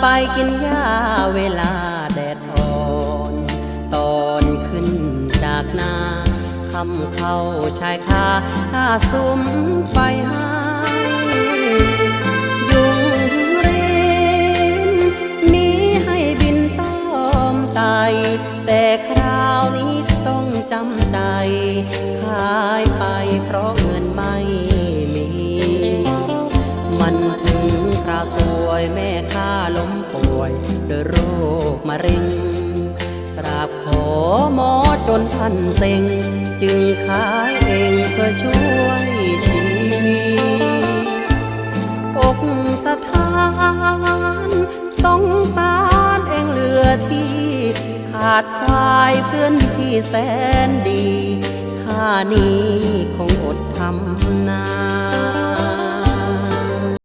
ไปกินหญ้าเวลาแดดอ่อน ตอนขึ้นจากนาคำเข้าชายคาถ้าสุมไปห้ยุงเรนมีให้บินต้อมไตแต่คราวนี้ต้องจำใจ ขายไปเพราะเงินไม่ ถึงคราวสวยแม่ข้าล้มป่วยด้วยโรคมะเร็ง กราบขอหมอจนท่านเซ็ง จึงขายเองเพื่อช่วยชีวิตอกสถานสงสารเองเหลือที่ ขาดควายเพื่อนที่แสนดีข้านี้คง